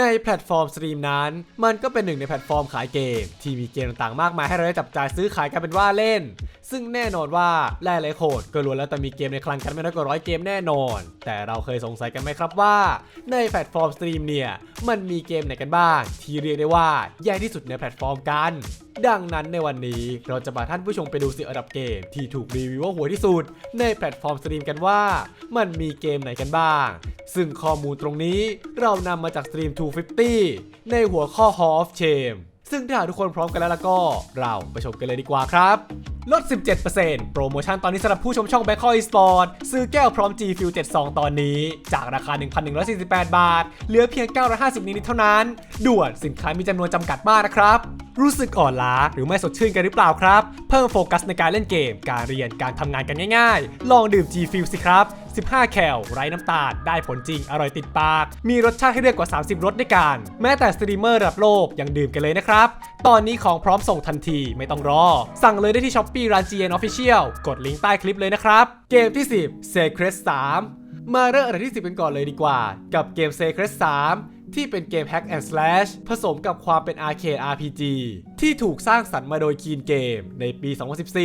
ในแพลตฟอร์มสตรีมนั้น มันก็เป็นหนึ่งในแพลตฟอร์มขายเกม ที่มีเกมต่างๆ มากมายให้เราได้จับจ่ายซื้อขายกันเป็นว่าเล่น ซึ่งแน่นอนว่าหลายๆโคดก็ล้วนแล้วแต่มีเกมในคลังกันไม่น้อยกว่าร้อยเกมแน่นอน แต่เราเคยสงสัยกันไหมครับว่า ในแพลตฟอร์มสตรีมเนี่ยมันมีเกมไหนกันบ้าง ที่เรียกได้ว่าแย่ที่สุดในแพลตฟอร์มกันดังนั้นในวันนี้เราจะพาท่านผู้ชมไปดูสิอันดับเกมที่ถูกรีวิวว่าหัวที่สุด ในแพลตฟอร์มสตรีมกันว่า มันมีเกมไหนกันบ้าง ซึ่งข้อมูลตรงนี้เรานำมาจากสตรีม250 ในหัวข้อ Hall of Shame ซึ่งถ้าหากทุกคนพร้อมกันแล้วล้วก็ เราไปชมกันเลยดีกว่าครับ ลด 17%โปรโมชั่นตอนนี้สำหรับผู้ชมช่อง b a c k ค e Sport ซื้อแก้วพร้อม G Fuel 72 ตอนนี้ จากราคา 1,148 บาท เหลือเพียง 950 นิดเท่านั้น ด่วนสินค้ามีจำนวนจำกัดมากนะครับรู้สึกอ่อนล้าหรือไม่สดชื่นกันหรือเปล่าครับ เพิ่มโฟกัสในการเล่นเกม การเรียนการทำงานกันง่ายๆ ลองดื่ม G Fuel สิครับ 15 แคลไร้น้ำตาล ได้ผลจริงอร่อยติดปาก มีรสชาติให้เลือกกว่า 30 รสด้วยกัน แม้แต่สตรีมเมอร์ระดับโลกยังดื่มกันเลยนะครับ ตอนนี้ของพร้อมส่งทันทีไม่ต้องรอ สั่งเลยได้ที่ช้อปปี้ร้าน GN Official กดลิงก์ใต้คลิปเลยนะครับ เกมที่ 10 Secret 3 มาเริ่มอันดับที่ 10 กันก่อนเลยดีกว่า กับเกม Secret 3 ที่เป็นเกม Hack and Slash ผสมกับความเป็น Arcade RPG ที่ถูกสร้างสรรค์มาโดย Keen Game ในปี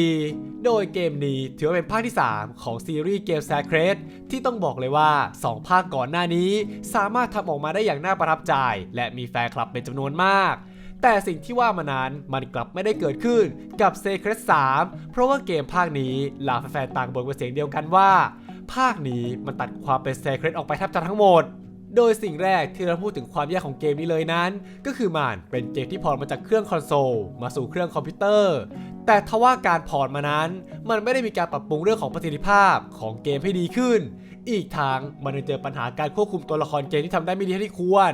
2014 โดยเกมนี้ถือว่าเป็นภาคที่ 3 ของซีรีส์เกม Secret ที่ต้องบอกเลยว่า 2 ภาคก่อนหน้านี้ สามารถทำออกมาได้อย่างน่าประทับใจ และมีแฟนคลับเป็นจำนวนมากแต่สิ่งที่ว่ามานั้นมันกลับไม่ได้เกิดขึ้นกับ Secret 3 เพราะว่าเกมภาคนี้เหล่าแฟนๆต่างบ่นเป็นเสียงเดียวกันว่า ภาคนี้มันตัดความเป็น Secret ออกไปแทบจะทั้งหมด โดยสิ่งแรกที่เราพูดถึงความแย่ของเกมนี้เลยนั้น ก็คือมันเป็นเกมที่พอร์ตมาจากเครื่องคอนโซลมาสู่เครื่องคอมพิวเตอร์ แต่ทว่าการพอร์ตมานั้น มันไม่ได้มีการปรับปรุงเรื่องของประสิทธิภาพของเกมให้ดีขึ้น อีกทางมันยังเจอปัญหาการควบคุมตัวละครเกมที่ทำได้ไม่ดีเท่าที่ควร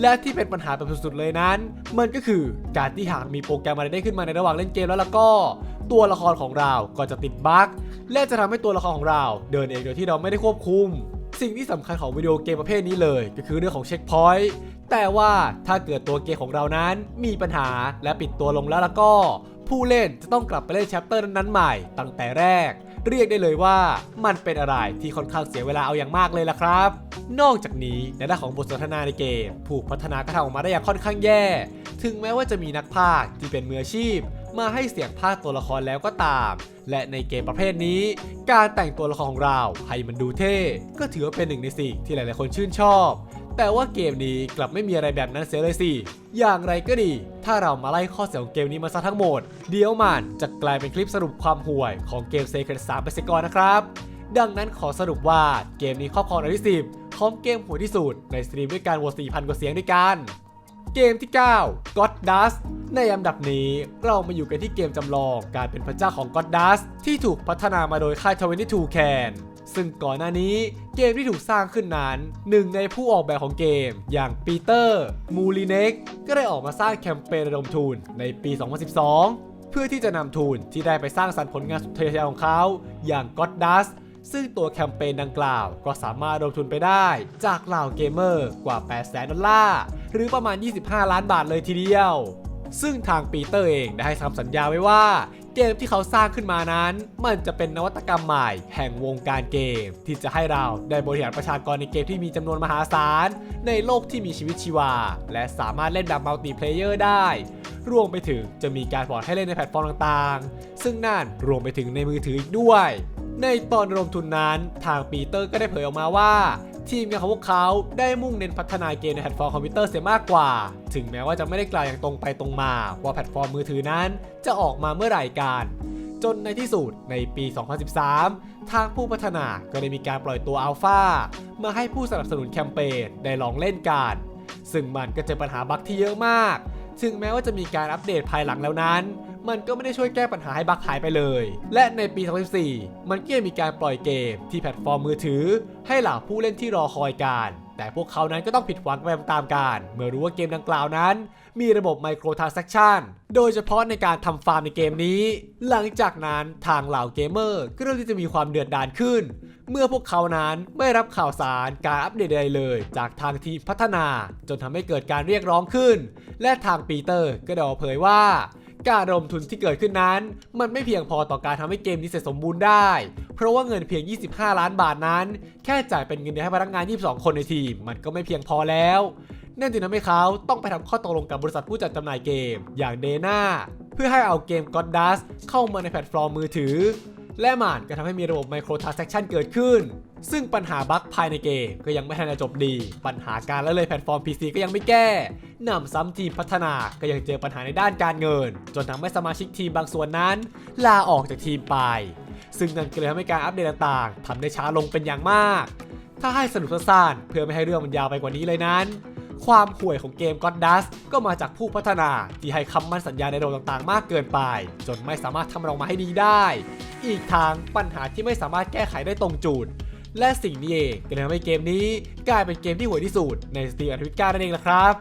และที่เป็นปัญหาแบบสุดๆเลยนั้น มันก็คือการที่หากมีโปรแกรมอะไรได้ขึ้นมาในระหว่างเล่นเกมแล้วแล้วก็ ตัวละครของเราก็จะติดบั๊กและจะทำให้ตัวละครของเรา เดินเองโดยที่เราไม่ได้ควบคุม สิ่งที่สำคัญของวิดีโอเกมประเภทนี้เลย ก็คือเรื่องของเช็คพอยต์แต่ว่าถ้าเกิดตัวเกมของเรานั้นมีปัญหาและปิดตัวลงแล้วแล้วก็ ผู้เล่นจะต้องกลับไปเล่นแชปเตอร์นั้นๆใหม่ตั้งแต่แรก เรียกได้เลยว่ามันเป็นอะไรที่ค่อนข้างเสียเวลาเอาอย่างมากเลยล่ะครับ นอกจากนี้ในด้านของบทสนทนาในเกม ผู้พัฒนาก็ทำออกมาได้อย่างค่อนข้างแย่ ถึงแม้ว่าจะมีนักพากย์ที่เป็นมืออาชีพ มาให้เสียงพากย์ตัวละครแล้วก็ตาม และในเกมประเภทนี้ การแต่งตัวละครของเราให้มันดูเท่ ก็ถือว่าเป็นหนึ่งในสิ่งที่หลายๆคนชื่นชอบ แต่ว่าเกมนี้กลับไม่มีอะไรแบบนั้นเสียเลยสิ อย่างไรก็ดี ถ้าเรามาไล่ข้อเสียของเกมนี้มาซะทั้งหมด เดี๋ยวมันจะกลายเป็นคลิปสรุปความห่วยของเกม Secret 3ไปเสียก่อนนะครับ ดังนั้นขอสรุปว่าเกมนี้ครอบครองอันดับที่10ของเกมหัวที่สุดในสตรีมด้วยการโหวต4,000 กว่าเสียงด้วยกัน เกมที่ 9 God Dust ในอันดับนี้เรามาอยู่กันที่เกมจำลองการเป็นพระเจ้าของ God Dust ที่ถูกพัฒนามาโดยค่าย 22 Can ซึ่งก่อนหน้านี้เกมที่ถูกสร้างขึ้นนั้น หนึ่งในผู้ออกแบบของเกม อย่างปีเตอร์ มูลิเน็ก ก็ได้ออกมาสร้างแคมเปญระดมทุนในปี 2012 เพื่อที่จะนำทุนที่ได้ไปสร้างสรรค์ผลงานสุดทะเยอทะยานของเขาอย่าง God Dust ซึ่งตัวแคมเปญดังกล่าวก็สามารถรวมทุนไปได้ จากเหล่าเกมเมอร์กว่า 800,000 ดอลลาร์ หรือประมาณ 25 ล้านบาทเลยทีเดียว ซึ่งทางปีเตอร์เองได้ให้คำสัญญาไว้ว่า เกมที่เขาสร้างขึ้นมานั้น มันจะเป็นนวัตกรรมใหม่ แห่งวงการเกม ที่จะให้เราได้บริหารประชากรในเกมที่มีจำนวนมหาศาล ในโลกที่มีชีวิตชีวา และสามารถเล่นแบบมัลติเพลเยอร์ได้รวมไปถึงจะมีการพอร์ตให้เล่นในแพลตฟอร์มต่างๆ ซึ่งนั่นรวมไปถึงในมือถืออีกด้วย ในตอนรวมทุนนั้น ทางปีเตอร์ก็ได้เผยออกมาว่า ทีมงานของพวกเขาได้มุ่งเน้นพัฒนาเกมในแพลตฟอร์มคอมพิวเตอร์เสียมากกว่า ถึงแม้ว่าจะไม่ได้กล่าวอย่างตรงไปตรงมา ว่าแพลตฟอร์มมือถือนั้นจะออกมาเมื่อไหร่กันจนในที่สุดในปี 2013 ทางผู้พัฒนาก็ได้มีการปล่อยตัวอัลฟามาให้ผู้สนับสนุนแคมเปญได้ลองเล่นกัน ซึ่งมันก็เจอปัญหาบั๊กที่เยอะมาก ถึงแม้ว่าจะมีการอัปเดตภายหลังแล้วนั้น มันก็ไม่ได้ช่วยแก้ปัญหาให้บั๊กหายไปเลย และในปี 2014 มันก็ยังมีการปล่อยเกมที่แพลตฟอร์มมือถือ ให้เหล่าผู้เล่นที่รอคอยการ แต่พวกเขานั้นก็ต้องผิดหวังไปตามกันเมื่อรู้ว่าเกมดังกล่าวนั้น มีระบบไมโครทรานซัคชันโดยเฉพาะในการทำฟาร์มในเกมนี้ หลังจากนั้นทางเหล่าเกมเมอร์ก็เริ่มที่จะมีความเดือดดาลขึ้น เมื่อพวกเขานั้นไม่รับข่าวสารการอัปเดตใดๆเลย จากทางทีมพัฒนา จนทำให้เกิดการเรียกร้องขึ้น และทางปีเตอร์ก็ได้ออกเผยว่า การระดมทุนที่เกิดขึ้นนั้น มันไม่เพียงพอต่อการทำให้เกมนี้เสร็จสมบูรณ์ได้ เพราะว่าเงินเพียง 25 ล้านบาทนั้น แค่จ่ายเป็นเงินเดือนให้พนักงาน 22 คนในทีม มันก็ไม่เพียงพอแล้วนั่นจึงทำให้เขาต้องไปทำข้อตกลงกับบริษัทผู้จัดจำหน่ายเกมอย่างเดน่าเพื่อให้เอาเกม God Dust เข้ามาในแพลตฟอร์มมือถือ และมันก็ทำให้มีระบบ Microtransaction เกิดขึ้น ซึ่งปัญหาบั๊กภายในเกมก็ยังไม่ทันจะจบดี ปัญหาการละเลยแพลตฟอร์ม PC ก็ยังไม่แก้นำซ้ำทีมพัฒนาก็ยังเจอปัญหาในด้านการเงิน จนทำให้สมาชิกทีมบางส่วนนั้น ลาออกจากทีมไป ซึ่งนั่นก็เลยทำให้การอัปเดตต่างๆทำได้ช้าลงเป็นอย่างมาก ถ้าให้สนุกสั้นๆเพื่อไม่ให้เรื่องมันยาวไปกว่านี้เลยนั้นความห่วยของเกม God Dust ก็มาจากผู้พัฒนาที่ให้คำมั่นสัญญาในระบบต่างๆ มากเกินไป จนไม่สามารถทำมันออกมาให้ดีได้ อีกทางปัญหาที่ไม่สามารถแก้ไขได้ตรงจุดและสิ่งนี้เองก็เลยทำให้เกมนี้กลายเป็นเกมที่ห่วยที่สุดในสตรีมอัธวิกานั่นเองละครับ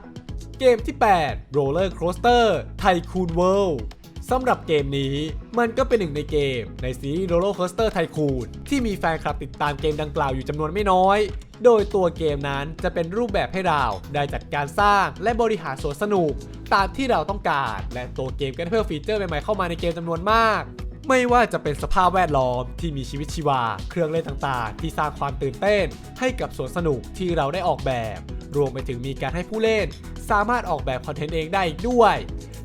เกมที่ 8 Roller Coaster Tycoon World สำหรับเกมนี้มันก็เป็นหนึ่งในเกมในซีรีส์ Roller Coaster Tycoon ที่มีแฟนคลับติดตามเกมดังกล่าวอยู่จำนวนไม่น้อย โดยตัวเกมนั้นจะเป็นรูปแบบให้เราได้จัดการสร้างและบริหารสวนสนุก ตามที่เราต้องการ และตัวเกมก็ได้เพิ่มฟีเจอร์ใหม่ๆเข้ามาในเกมจำนวนมาก ไม่ว่าจะเป็นสภาพแวดล้อมที่มีชีวิตชีวา เครื่องเล่นต่างๆ ที่สร้างความตื่นเต้น ให้กับสวนสนุกที่เราได้ออกแบบ รวมไปถึงมีการให้ผู้เล่น สามารถออกแบบคอนเทนต์เองได้อีกด้วย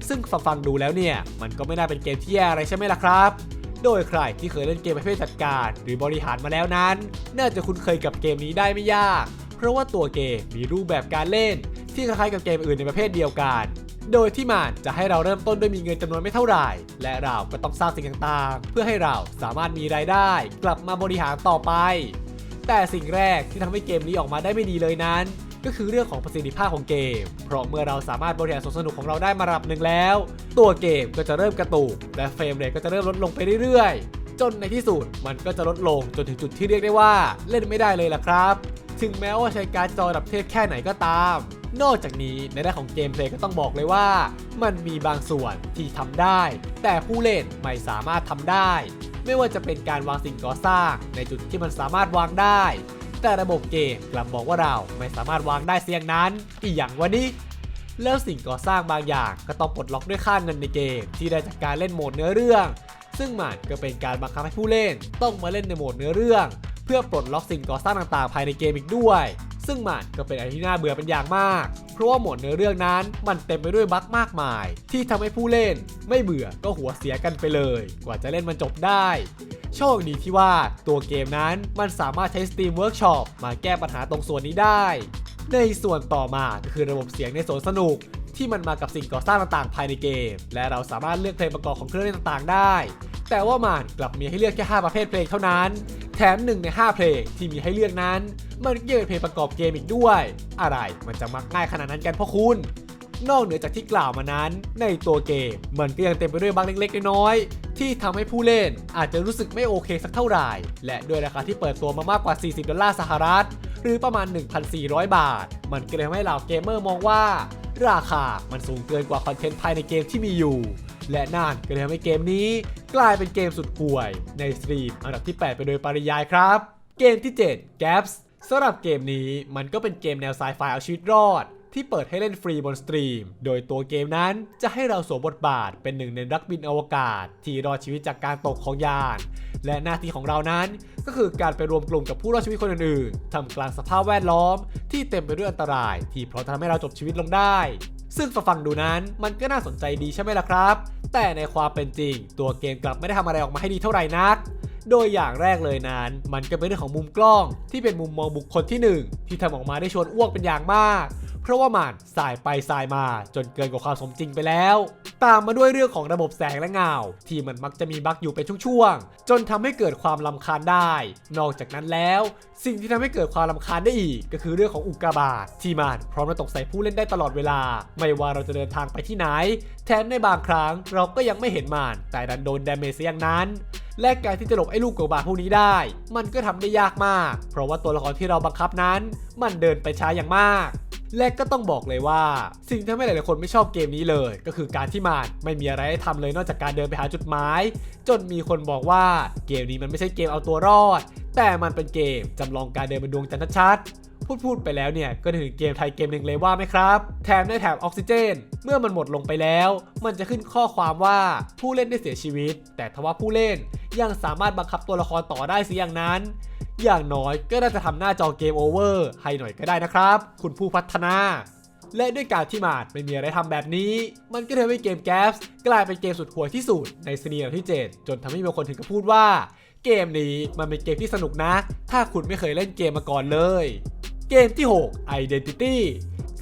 ซึ่งฟังฟังๆดูแล้วเนี่ย มันก็ไม่น่าเป็นเกมที่แย่อะไรใช่ไหมล่ะครับ โดยใครที่เคยเล่นเกมประเภทจัดการ หรือบริหารมาแล้วนั้น น่าจะคุ้นเคยกับเกมนี้ได้ไม่ยาก เพราะว่าตัวเกมมีรูปแบบการเล่น ที่คล้ายๆกับเกมอื่นในประเภทเดียวกัน โดยที่มันจะให้เราเริ่มต้นด้วยมีเงินจำนวนไม่เท่าไหร่ และเราก็ต้องสร้างสิ่งต่างๆ เพื่อให้เราสามารถมีรายได้ กลับมาบริหารต่อไป แต่สิ่งแรกที่ทำให้เกมนี้ออกมาได้ไม่ดีเลยนั้น ก็คือเรื่องของประสิทธิภาพของเกม เพราะเมื่อเราสามารถบริหารสวนสนุกของเราได้มาระดับหนึ่งแล้ว ตัวเกมก็จะเริ่มกระตุกและเฟรมเรทก็จะเริ่มลดลงไปเรื่อยๆ จนในที่สุดมันก็จะลดลงจนถึงจุดที่เรียกได้ว่าเล่นไม่ได้เลยล่ะครับ ถึงแม้ว่าใช้การ์ดจอระดับเทพแค่ไหนก็ตาม นอกจากนี้ในด้านของเกมเพลย์ก็ต้องบอกเลยว่า มันมีบางส่วนที่ทำได้ แต่ผู้เล่นไม่สามารถทำได้ ไม่ว่าจะเป็นการวางสิ่งก่อสร้างในจุดที่มันสามารถวางได้ แต่ระบบเกมกลับบอกว่าเราไม่สามารถวางได้เสียงนั้น อีอย่างวะนี้แล้วสิ่งก่อสร้างบางอย่างก็ต้องปลดล็อกด้วยค่าเงินในเกม ที่ได้จากการเล่นโหมดเนื้อเรื่อง ซึ่งมันก็เป็นการบังคับให้ผู้เล่นต้องมาเล่นในโหมดเนื้อเรื่อง เพื่อปลดล็อกสิ่งก่อสร้างต่างๆ ภายในเกมอีกด้วย ซึ่งมันก็เป็นอะไรที่น่าเบื่อเป็นอย่างมาก เพราะว่าหมดเนื้อเรื่องนั้นมันเต็มไปด้วยบั๊กมากมาย ที่ทำให้ผู้เล่นไม่เบื่อก็หัวเสียกันไปเลย กว่าจะเล่นมันจบได้ โชคดีที่ว่าตัวเกมนั้นมันสามารถใช้ Steam Workshop มาแก้ปัญหาตรงส่วนนี้ได้ ในส่วนต่อมาก็คือระบบเสียงในสวนสนุกที่มันมากับสิ่งก่อสร้างต่างๆ ภายในเกม และเราสามารถเลือกเพลงประกอบของเครื่องเล่นต่างๆ ได้ แต่ว่ามันกลับมีให้เลือกแค่ 5 ประเภทเพลงเท่านั้น แถม 1 ใน 5 เพลงที่มีให้เลือกนั้น มันก็ยังเป็นเพลงประกอบเกมอีกด้วย อะไรมันจะมักง่ายขนาดนั้นกันพ่อคุณ นอกเหนือจากที่กล่าวมานั้น ในตัวเกมมันก็ยังเต็มไปด้วยบั๊กเล็กๆน้อยๆที่ทำให้ผู้เล่นอาจจะรู้สึกไม่โอเคสักเท่าไหร่ และด้วยราคาที่เปิดตัวมามากกว่า 40 ดอลลาร์สหรัฐ หรือประมาณ 1,400 บาท มันก็เลยทำให้เหล่าเกมเมอร์มองว่า ราคามันสูงเกินกว่าคอนเทนต์ภายในเกมที่มีอยู่ และนั่นก็เลยทำให้เกมนี้ กลายเป็นเกมสุดห่วย ในสตรีมอันดับที่ 8 ไปโดยปริยายครับ เกมที่ 7 Gaps สำหรับเกมนี้มันก็เป็นเกมแนวไซไฟเอาชีวิตรอด ที่เปิดให้เล่นฟรีบนสตรีม โดยตัวเกมนั้นจะให้เราสวมบทบาทเป็นหนึ่งในนักบินอวกาศ ที่รอดชีวิตจากการตกของยาน และหน้าที่ของเรานั้น ก็คือการไปรวมกลุ่มกับผู้รอดชีวิตคนอื่นๆทำกลางสภาพแวดล้อม ที่เต็มไปด้วยอันตราย ที่พร้อมทำให้เราจบชีวิตลงได้ ซึ่งฟังดูนั้นมันก็น่าสนใจดีใช่ไหมล่ะครับ แต่ในความเป็นจริง ตัวเกมกลับไม่ได้ทำอะไรออกมาให้ดีเท่าไหร่นัก โดยอย่างแรกเลยนั้น มันก็เป็นเรื่องของมุมกล้อง ที่เป็นมุมมองบุคคลที่หนึ่งที่ทำออกมาได้ชวนอ้วกเป็นอย่างมากเพราะว่ามันสายไปสายมาจนเกินกว่าความสมจริงไปแล้ว ตามมาด้วยเรื่องของระบบแสงและเงา ที่มันมักจะมีบั๊กอยู่เป็นช่วงๆ จนทำให้เกิดความลำคาญได้ นอกจากนั้นแล้ว สิ่งที่ทำให้เกิดความลำคาญได้อีก ก็คือเรื่องของอุกกาบาตที่มันพร้อมจะตกใส่ผู้เล่นได้ตลอดเวลา ไม่ว่าเราจะเดินทางไปที่ไหนแถมในบางครั้งเราก็ยังไม่เห็นมันแต่ดันโดนดาเมจเสียอย่างนั้น และการที่จะหลบไอ้ลูกกบาพวกนี้ได้ มันก็ทำได้ยากมาก เพราะว่าตัวละครที่เราบังคับนั้น มันเดินไปช้าอย่างมาก และก็ต้องบอกเลยว่า สิ่งที่ทำให้หลายๆคนไม่ชอบเกมนี้เลย ก็คือการที่มันไม่มีอะไรให้ทำเลยนอกจากการเดินไปหาจุดหมาย จนมีคนบอกว่าเกมนี้มันไม่ใช่เกมเอาตัวรอด แต่มันเป็นเกมจำลองการเดินบนดวงจันทร์ชัดพูดพูดไปแล้วเนี่ยก็ถึงเกมไทยเกมหนึ่งเลยว่าไหมครับ แถมในแถบออกซิเจน เมื่อมันหมดลงไปแล้ว มันจะขึ้นข้อความว่าผู้เล่นได้เสียชีวิต แต่ทว่าผู้เล่น ยังสามารถบังคับตัวละครต่อได้เสียอย่างนั้น อย่างน้อยก็น่าจะทำหน้าจอเกมโอเวอร์ให้หน่อยก็ได้นะครับ คุณผู้พัฒนาและด้วยการที่มาดไม่มีอะไรทำแบบนี้ มันก็ทำให้เกมแก๊สกลายเป็นเกมสุดห่วยที่สุดในซีนีอันดับที่ 7 จนทำให้มีคนถึงกับพูดว่า เกมนี้มันเป็นเกมที่สนุกนะ ถ้าคุณไม่เคยเล่นเกมมาก่อนเลย เกมที่ 6 Identity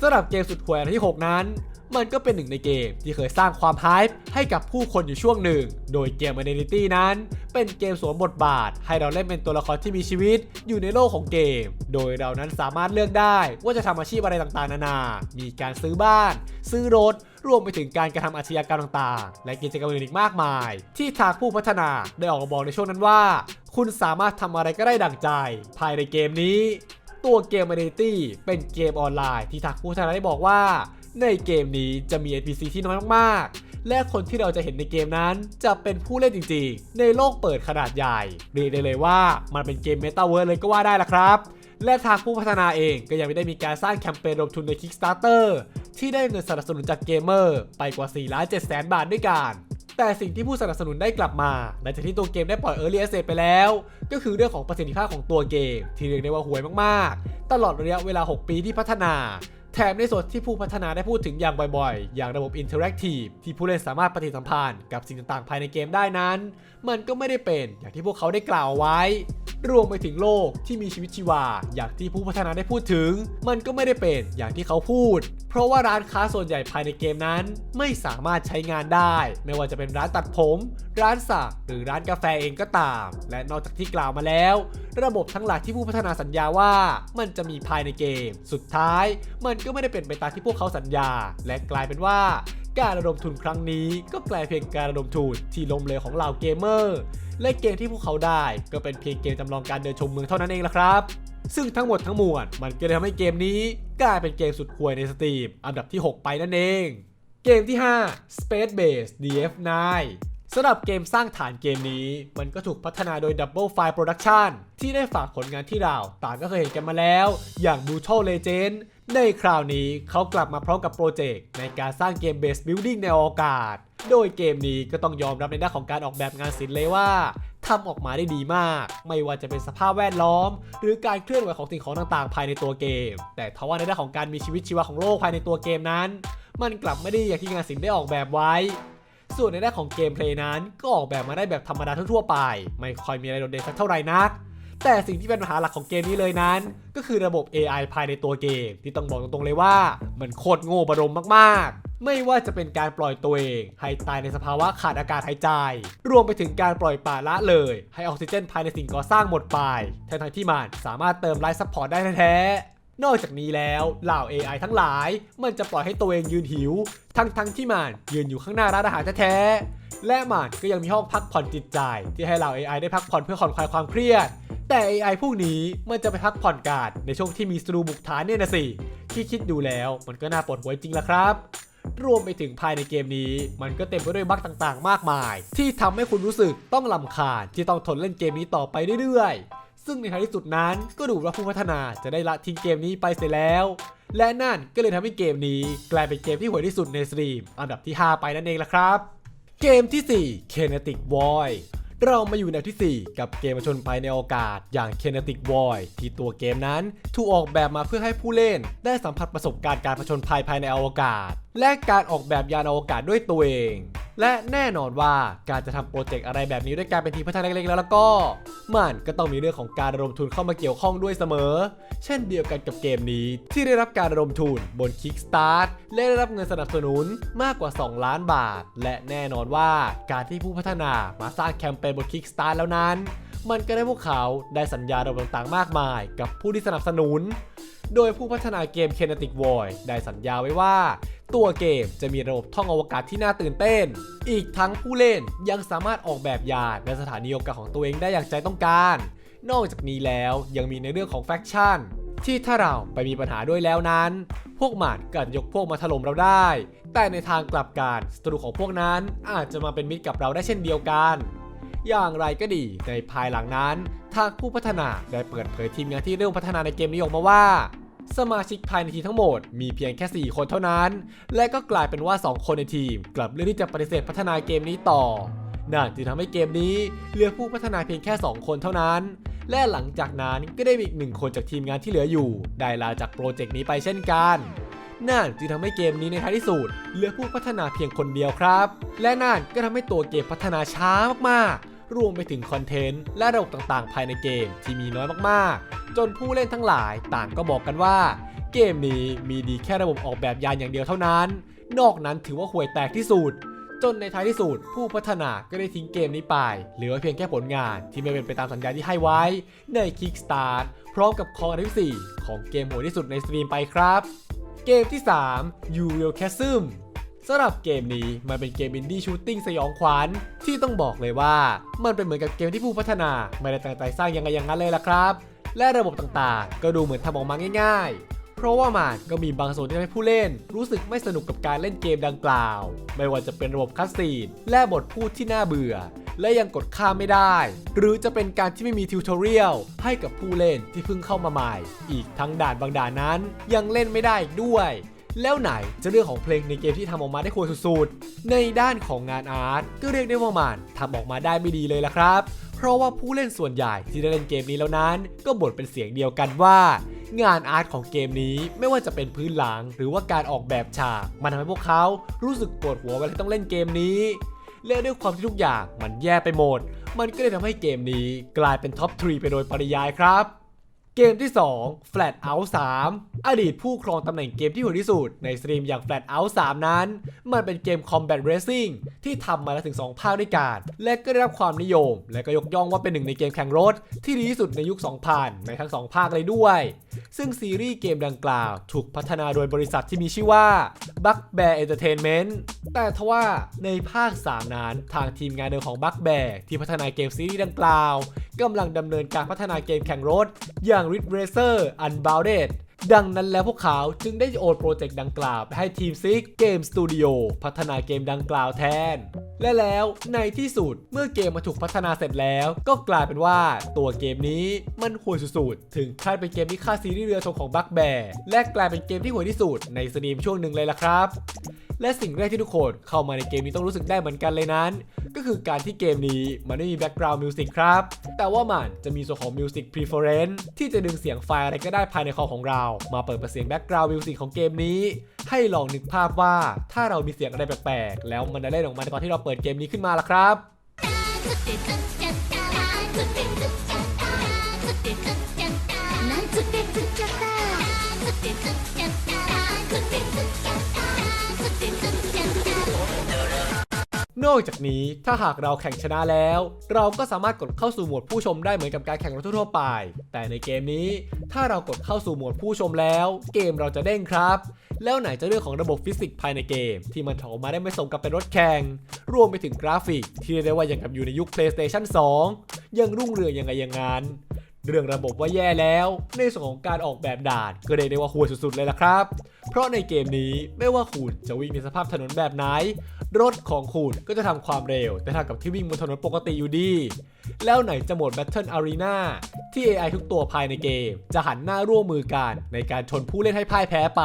สำหรับเกมสุดห่วยอันดับที่ 6 นั้น มันก็เป็นหนึ่งในเกมที่เคยสร้างความไฮป์ให้กับผู้คนอยู่ช่วงหนึ่ง โดยเกม Identity นั้น เป็นเกมสวมบทบาท ให้เราเล่นเป็นตัวละครที่มีชีวิตอยู่ในโลกของเกม โดยเรานั้นสามารถเลือกได้ว่าจะทำอาชีพอะไรต่างๆ นานา มีการซื้อบ้าน ซื้อรถรวมไปถึงการกระทำอาชญากรรมต่างๆ และกิจกรรมอื่นอีกมากมาย ที่ทางผู้พัฒนาได้ออกมาบอกในช่วงนั้นว่า คุณสามารถทำอะไรก็ได้ดั่งใจ ภายในเกมนี้ ตัวเกม Identity เป็นเกมออนไลน์ที่ทางผู้พัฒนาได้บอกว่า ในเกมนี้จะมี NPC ที่น้อยมากๆ และคนที่เราจะเห็นในเกมนั้นจะเป็นผู้เล่นจริงๆ ในโลกเปิดขนาดใหญ่ เรียกได้เลยว่ามันเป็นเกม m e t a เวิร์เลยก็ว่าได้ละครับ และทางผู้พัฒนาเองก็ยังไม่ได้มีการสร้างแคมเปญรวมทุนใน Kickstarter ที่ได้เงินสนับสนุนจากเกมเมอร์ไปกว่า4ล้าน7แสนบาทด้วยกันแต่สิ่งที่ผู้สนับสนุนได้กลับมาหลังจากที่ตัวเกมได้ปล่อย Early Access ไปแล้ว ก็คือเรื่องของประสิทธิภาพของตัวเกม ที่เรียกได้ว่าห่วยมากๆ ตลอดระยะเวลา 6 ปีที่พัฒนา แถมในส่วนที่ผู้พัฒนาได้พูดถึงอย่างบ่อยๆ อย่างระบบ Interactive ที่ผู้เล่นสามารถปฏิสัมพันธ์กับสิ่งต่างๆ ภายในเกมได้นั้น มันก็ไม่ได้เป็นอย่างที่พวกเขาได้กล่าวไว้ รวมไปถึงโลกที่มีชีวิตชีวา อย่างที่ผู้พัฒนาได้พูดถึง มันก็ไม่ได้เป็นอย่างที่เขาพูด เพราะว่าร้านค้าส่วนใหญ่ภายในเกมนั้น ไม่สามารถใช้งานได้ ไม่ว่าจะเป็นร้านตัดผม ร้านสักหรือร้านกาแฟเองก็ตาม และนอกจากที่กล่าวมาแล้ว ระบบทั้งหลายที่ผู้พัฒนาสัญญาว่า มันจะมีภายในเกม สุดท้ายมันก็ไม่ได้เป็นไปตามที่พวกเขาสัญญา และกลายเป็นว่าการระดมทุนครั้งนี้ก็กลายเพียงการระดมทุนที่ล้มเหลวของเหล่าเกมเมอร์ และเกมที่พวกเขาได้ก็เป็นเพียงเกมจำลองการเดินชมเมืองเท่านั้นเองละครับ ซึ่งทั้งหมดทั้งมวลมันก็เลยทำให้เกมนี้กลายเป็นเกมสุดห่วยในสตรีมอันดับที่ 6 ไปนั่นเอง เกมที่ 5 Space Base DF9 สำหรับเกมสร้างฐานเกมนี้ มันก็ถูกพัฒนาโดย Double Fine Production ที่ได้ฝากผลงานที่เราต่างก็เคยเห็นกันมาแล้ว อย่าง Brutal Legend ในคราวนี้เขากลับมาพร้อมกับโปรเจกต์ในการสร้างเกม Base Building ในอวกาศ โดยเกมนี้ก็ต้องยอมรับในด้านของการออกแบบงานศิลป์เลยว่าทำออกมาได้ดีมาก ไม่ว่าจะเป็นสภาพแวดล้อม หรือการเคลื่อนไหวของสิ่งของต่างๆ ภายในตัวเกม แต่ทว่าในด้านของการมีชีวิตชีวาของโลกภายในตัวเกมนั้น มันกลับไม่ได้อย่างที่งานศิลป์ได้ออกแบบไว้ ส่วนในด้านของเกมเพลย์นั้น ก็ออกแบบมาได้แบบธรรมดาทั่วๆไป ไม่ค่อยมีอะไรโดดเด่นสักเท่าไหร่นัก แต่สิ่งที่เป็นปัญหาหลักของเกมนี้เลยนั้น ก็คือระบบ AI ภายในตัวเกม ที่ต้องบอกตรงๆเลยว่า มันโคตรโง่บรมมากๆ ไม่ว่าจะเป็นการปล่อยตัวเอง ให้ตายในสภาวะขาดอากาศหายใจ รวมไปถึงการปล่อยป่าละเลย ให้ออกซิเจนภายในสิ่งก่อสร้างหมดไปทั้งๆที่มันสามารถเติมไลฟ์ซัพพอร์ตได้แท้ๆ นอกจากนี้แล้วเหล่า AI ทั้งหลาย มันจะปล่อยให้ตัวเองยืนหิว ทั้งๆที่มันยืนอยู่ข้างหน้าร้านอาหารแท้ๆและมันก็ยังมีห้องพักผ่อนจิตใจ ที่ให้เหล่า AI ได้พักผ่อนเพื่อผ่อนคลายความเครียด แต่ AI พวกนี้มันจะไปพักผ่อนกันในช่วงที่มีศัตรูบุกฐานเนี่ยนะสิที่คิดดูแล้วมันก็น่าปวดหัวจริงละครับรวมไปถึงภายในเกมนี้ มันก็เต็มไปด้วยบั๊กต่างๆ มากมาย ที่ทำให้คุณรู้สึกต้องลำคาญที่ต้องทนเล่นเกมนี้ต่อไปเรื่อยๆ ซึ่งในท้ายที่สุดนั้นก็ดูว่าผู้พัฒนาจะได้ละทิ้งเกมนี้ไปเสียแล้ว และนั่นก็เลยทำให้เกมนี้กลายเป็นเกมที่ห่วยที่สุดในสตรีม อันดับที่ 5 ไปนั่นเองละครับ เกมที่ 4 Kinetic Void เรามาอยู่ในที่ 4 กับเกมผจญภัยในอวกาศอย่าง Kinetic Void ที่ตัวเกมนั้นถูกออกแบบมาเพื่อให้ผู้เล่น ได้สัมผัสประสบการณ์การผจญภัยภายในอวกาศ และการออกแบบยานอวกาศด้วยตัวเอง และแน่นอนว่าการจะทำโปรเจกต์อะไรแบบนี้ด้วยการเป็นทีมพัฒนาเล็กๆแล้วแล้วก็ มันก็ต้องมีเรื่องของการระดมทุนเข้ามาเกี่ยวข้องด้วยเสมอ เช่นเดียวกันกับเกมนี้ ที่ได้รับการระดมทุนบน Kickstart และได้รับเงินสนับสนุนมากกว่า 2 ล้านบาท และแน่นอนว่าการที่ผู้พัฒนามาสร้างแคมเปญบน Kickstart แล้วนั้น มันก็ได้พวกเขาได้สัญญาระบบต่างๆ มากมาย กับผู้ที่สนับสนุน โดยผู้พัฒนาเกม Kinetic Void ได้สัญญาไว้ว่า ตัวเกมจะมีระบบท่องอวกาศที่น่าตื่นเต้น อีกทั้งผู้เล่นยังสามารถออกแบบยานและสถานีอวกาศของตัวเองได้อย่างใจต้องการ นอกจากนี้แล้วยังมีในเรื่องของแฟคชั่นที่ถ้าเราไปมีปัญหาด้วยแล้วนั้น พวกมันก็ยกพวกมาถล่มเราได้ แต่ในทางกลับกันศัตรูของพวกนั้นอาจจะมาเป็นมิตรกับเราได้เช่นเดียวกัน อย่างไรก็ดี ในภายหลังนั้นทางผู้พัฒนาได้เปิดเผยทีมงานที่เริ่มพัฒนาในเกมนี้ออกมาว่า สมาชิกภายในทีมทั้งหมดมีเพียงแค่ 4 คนเท่านั้น และก็กลายเป็นว่า 2 คนในทีม กลับเลือกที่จะปฏิเสธพัฒนาเกมนี้ต่อนั่นจึงทำให้เกมนี้เหลือผู้พัฒนาเพียงแค่ 2 คนเท่านั้น และหลังจากนั้นก็ได้มีอีกหนึ่งคนจากทีมงานที่เหลืออยู่ ได้ลาจากโปรเจกต์นี้ไปเช่นกันนั่นจึงทำให้เกมนี้ในท้ายที่สุดเหลือผู้พัฒนาเพียงคนเดียวครับ และนั่นก็ทำให้ตัวเกมพัฒนาช้ามากๆ รวมไปถึงคอนเทนต์และระบบต่างๆ ภายในเกมที่มีน้อยมากๆ จนผู้เล่นทั้งหลายต่างก็บอกกันว่า เกมนี้มีดีแค่ระบบออกแบบยานอย่างเดียวเท่านั้น นอกนั้นถือว่าห่วยแตกที่สุดจนในท้ายที่สุดผู้พัฒนาก็ได้ทิ้งเกมนี้ไป เหลือเพียงแค่ผลงานที่ไม่เป็นไปตามสัญญาที่ให้ไว้ ใน Kickstart พร้อมกับคองอันดับที่4ของเกมโหดที่สุดในสตรีมไปครับ เกมที่3 u r e a l Chasm สำหรับเกมนี้มันเป็นเกมอินดี้ชูตติ้งสยองขวัญที่ต้องบอกเลยว่า มันเป็นเหมือนกับเกมที่ผู้พัฒนาไม่ได้ตั้งใจสร้างยังไงอย่างนั้นเลยล่ะครับ และระบบต่างๆ ก็ดูเหมือนทำออกมาง่าย ๆ เพราะว่ามันก็มีบางส่วนที่ทำให้ผู้เล่น รู้สึกไม่สนุกกับการเล่นเกมดังกล่าว ไม่ว่าจะเป็นระบบคัสซีนและบทพูดที่น่าเบื่อ และยังกดข้ามไม่ได้ หรือจะเป็นการที่ไม่มีทิวทอเรียลให้กับผู้เล่นที่เพิ่งเข้ามาใหม่ อีกทั้งด่านบางด่านนั้นยังเล่นไม่ได้อีกด้วย แล้วไหนจะเรื่องของเพลงในเกมที่ทำออกมาได้ควรสุดๆ ในด้านของงานอาร์ตก็เรียกได้ว่ามันทำออกมาได้ไม่ดีเลยละครับ เพราะว่าผู้เล่นส่วนใหญ่ที่ได้เล่นเกมนี้แล้วนั้น ก็บ่นเป็นเสียงเดียวกันว่า งานอาร์ตของเกมนี้ไม่ว่าจะเป็นพื้นหลัง หรือว่าการออกแบบฉากมันทำให้พวกเขารู้สึกปวดหัวเวลาที่ต้องเล่นเกมนี้และด้วยความที่ทุกอย่างมันแย่ไปหมด มันก็เลยทำให้เกมนี้กลายเป็นท็อปทรีไปโดยปริยายครับ เกมที่ 2 Flat Out 3 อดีตผู้ครองตำแหน่งเกมที่โหดที่สุดในสตรีมอย่าง Flat Out 3 นั้น มันเป็นเกม Combat Racing ที่ทำมาแล้วถึง 2 ภาคด้วยกัน และก็ได้รับความนิยม และก็ยกย่องว่าเป็นหนึ่งในเกมแข่งรถ ที่ดีที่สุดในยุค 2000 ในทั้ง 2 ภาคเลยด้วย ซึ่งซีรีส์เกมดังกล่าว ถูกพัฒนาโดยบริษัทที่มีชื่อว่า Bugbear Entertainment แต่ทว่าในภาค 3 นั้น ทางทีมงานเดิมของ Bugbear ที่พัฒนาเกมซีรีส์ดังกล่าว กำลังดำเนินการพัฒนาเกมแข่งรถ อย่าง Ridge Racer Unbounded ดังนั้นแล้วพวกเขาจึงได้โอนโปรเจกต์ดังกล่าวไปให้ทีมซิกเกมสตูดิโอพัฒนาเกมดังกล่าวแทน และแล้วในที่สุดเมื่อเกมมาถูกพัฒนาเสร็จแล้ว ก็กลายเป็นว่าตัวเกมนี้มันห่วยสุดๆ ถึงขั้นเป็นเกมที่ฆ่าซีรีส์เรือธงของบักแบร์และกลายเป็นเกมที่ห่วยที่สุดในสตรีมช่วงหนึ่งเลยล่ะครับและสิ่งแรกที่ทุกคนเข้ามาในเกมนี้ต้องรู้สึกได้เหมือนกันเลยนั้น ก็คือการที่เกมนี้มันไม่มีแบ็กกราวด์มิวสิกครับ แต่ว่ามันจะมีส่วนของ Music Preference ที่จะดึงเสียงไฟล์อะไรก็ได้ภายในคอมของเรามาเปิดเสียงแบ็กกราวด์วิวสิกของเกมนี้ ให้ลองนึกภาพว่าถ้าเรามีเสียงอะไรแปลกๆ แล้วมันจะเล่นออกมาตอนที่เราเปิดเกมนี้ขึ้นมาล่ะครับ นอกจากนี้ถ้าหากเราแข่งชนะแล้ว เราก็สามารถกดเข้าสู่โหมดผู้ชมได้เหมือนกับการแข่งรถทั่วไป แต่ในเกมนี้ ถ้าเรากดเข้าสู่โหมดผู้ชมแล้ว เกมเราจะเด้งครับ แล้วไหนจะเรื่องของระบบฟิสิกส์ภายในเกม ที่มันออกมาได้ไม่สมกับเป็นรถแข่งรวมไปถึงกราฟิก ที่เรียกได้ว่าอย่างกับอยู่ในยุค PlayStation 2 ยังรุ่งเรืองยังไงอย่างนั้น เรื่องระบบว่าแย่แล้ว ในส่วนของการออกแบบด่านก็เรียกได้ว่าห่วยสุดๆเลยล่ะครับ เพราะในเกมนี้ไม่ว่าคุณจะวิ่งในสภาพถนนแบบไหน รถของคุณก็จะทำความเร็ว แต่เท่ากับที่วิ่งบนถนนปกติอยู่ดี แล้วไหนจะโหมด Battle Arena ที่ AI ทุกตัวภายในเกม จะหันหน้าร่วมมือกันในการชนผู้เล่นให้พ่ายแพ้ไป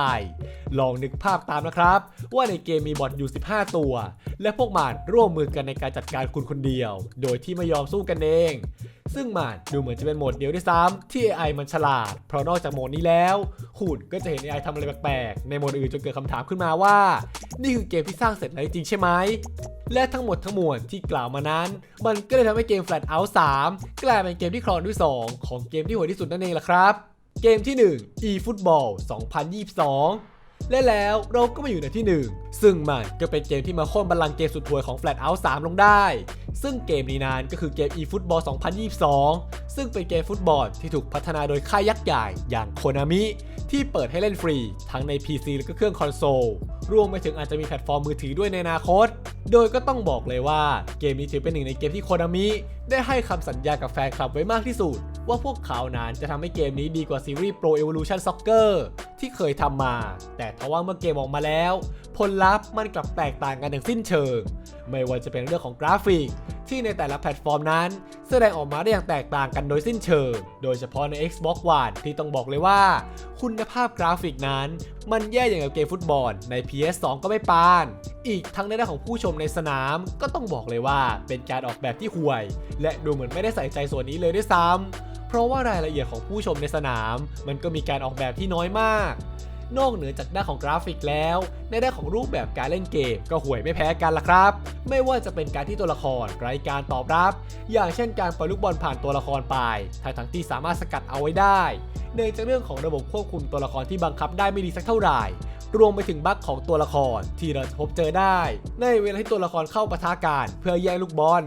ลองนึกภาพตามนะครับ ว่าในเกมมีบอทอยู่ 15 ตัว และพวกมันร่วมมือกันในการจัดการคุณคนเดียว โดยที่ไม่ยอมสู้กันเอง ซึ่งมันดูเหมือนจะเป็นโหมดเดียวด้วยซ้ำที่ AI มันฉลาด เพราะนอกจากโหมดนี้แล้วคุณก็จะเห็น AI ทำอะไรแปลกๆ ในโหมดอื่นจนเกิดคำถามขึ้นมาว่า นี่คือเกมที่สร้างเสร็จแล้วจริงใช่ไหมและทั้งหมดทั้งมวลที่กล่าวมานั้น มันก็เลยทำให้เกม Flat Out 3 กลายเป็นเกมที่ครองที่2ของเกมที่โหดที่สุดนั่นเองล่ะครับ เกมที่ 1 eFootball 2022 และแล้วเราก็มาอยู่ในที่ 1 ซึ่งมันก็เป็นเกมที่มาโค่นบัลลังก์เกมสุดถวยของ Flat Out 3 ลงได้ ซึ่งเกมนี้นั้นก็คือเกม eFootball 2022 ซึ่งเป็นเกมฟุตบอลที่ถูกพัฒนาโดยค่ายยักษ์ใหญ่อย่างโคนามิที่เปิดให้เล่นฟรี ทั้งใน PC และก็เครื่องคอนโซล รวมไปถึงอาจจะมีแพลตฟอร์มมือถือด้วยในอนาคต โดยก็ต้องบอกเลยว่าเกมนี้ถือเป็นหนึ่งในเกมที่โคนามิได้ให้คำสัญญากับแฟนคลับไว้มากที่สุด ว่าพวกเขานั้นจะทำให้เกมนี้ดีกว่าซีรีส์ Pro Evolution Soccer ที่เคยทำมา แต่ทว่าเมื่อเกมออกมาแล้ว ผลลัพธ์มันกลับแตกต่างกันอย่างสิ้นเชิง ไม่ว่าจะเป็นเรื่องของกราฟิก ที่ในแต่ละแพลตฟอร์มนั้น แสดงออกมาได้อย่างแตกต่างกันโดยสิ้นเชิง โดยเฉพาะใน Xbox One ที่ต้องบอกเลยว่า คุณภาพกราฟิกนั้น มันแย่อย่างกับเกมฟุตบอล ใน PS2 ก็ไม่ปาน อีกทั้งในด้านของผู้ชมในสนาม ก็ต้องบอกเลยว่าเป็นการออกแบบที่ห่วย และดูเหมือนไม่ได้ใส่ใจส่วนนี้เลยด้วยซ้ำเพราะว่ารายละเอียดของผู้ชมในสนาม มันก็มีการออกแบบที่น้อยมาก นอกเหนือจากด้านของกราฟิกแล้ว ในด้านของรูปแบบการเล่นเกม ก็ห่วยไม่แพ้กันละครับ ไม่ว่าจะเป็นการที่ตัวละครไร้การตอบรับ อย่างเช่นการปล่อยลูกบอลผ่านตัวละครไปทั้งทั้งที่สามารถสกัดเอาไว้ได้เนื่องจากเรื่องของระบบควบคุมตัวละครที่บังคับได้ไม่ดีสักเท่าไหร่ รวมไปถึงบั๊กของตัวละครที่เราจะพบเจอได้ ในเวลาที่ตัวละครเข้าปะทะกันเพื่อแย่งลูกบอล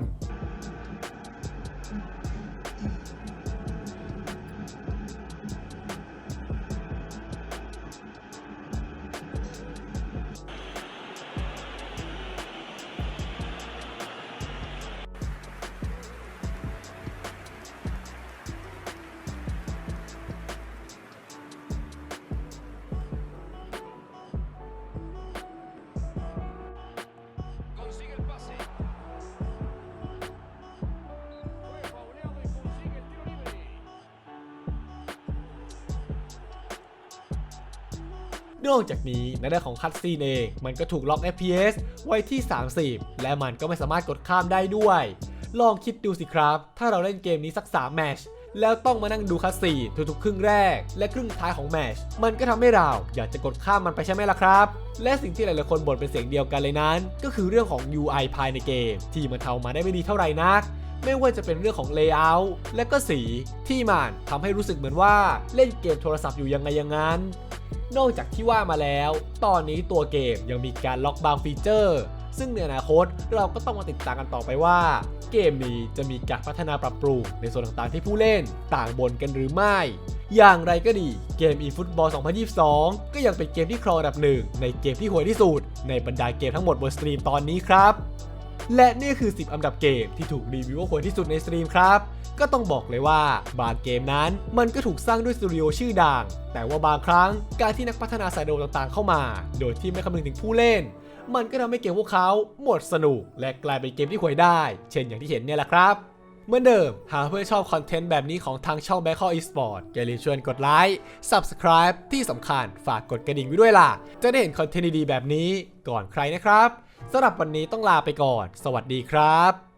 อกจากนี้ในด้านของคัตซีนเองมันก็ถูกล็อก FPS ไว้ที่ 30 และมันก็ไม่สามารถกดข้ามได้ด้วย ลองคิดดูสิครับ ถ้าเราเล่นเกมนี้สัก3แมชแล้วต้องมานั่งดูคัตซีนทุกๆครึ่งแรก และครึ่งท้ายของแมชมันก็ทำให้เราอยากจะกดข้ามมันไปใช่ไหมล่ะครับ และสิ่งที่หลายๆคนบ่นเป็นเสียงเดียวกันเลยนั้น ก็คือเรื่องของ UI ภายในเกม ที่มันทำมาได้ไม่ดีเท่าไหร่นัก ไม่ว่าจะเป็นเรื่องของ Layout และก็สีที่มันทำให้รู้สึกเหมือนว่าเล่นเกมโทรศัพท์อยู่ยังไงอย่างนั้น นอกจากที่ว่ามาแล้ว ตอนนี้ตัวเกมยังมีการล็อกบางฟีเจอร์ ซึ่งในอนาคตเราก็ต้องมาติดตามกันต่อไปว่า เกมนี้จะมีการพัฒนาปรับปรุงในส่วนต่างๆที่ผู้เล่นต่างบนกันหรือไม่ อย่างไรก็ดี เกม eFootball 2022 ก็ยังเป็นเกมที่ครองอันดับหนึ่งในเกมที่ห่วยที่สุดในบรรดาเกมทั้งหมดบนสตรีมตอนนี้ครับ และนี่คือ 10 อันดับเกมที่ถูกรีวิวว่าห่วยที่สุดในสตรีมครับ ก็ต้องบอกเลยว่าบางเกมนั้นมันก็ถูกสร้างด้วยสตูดิโอชื่อดัง แต่ว่าบางครั้งการที่นักพัฒนาสายโดต่างๆ เข้ามา โดยที่ไม่คำนึงถึงผู้เล่น มันก็ทำให้เกมพวกเขาหมดสนุก และกลายเป็นเกมที่ห่วยได้ เช่นอย่างที่เห็นเนี่ยแหละครับเหมือนเดิม หากเพื่อนชอบคอนเทนต์แบบนี้ของทางช่อง b a c k a l Esport อย่าลืมชวนกดไลค์ Subscribe ที่สำคัญฝากกดกระดิ่งไว้ด้วยล่ะ จะได้เห็นคอนเทนต์ดีๆแบบนี้ก่อนใครนะครับ สำหรับวันนี้ต้องลาไปก่อน สวัสดีครับ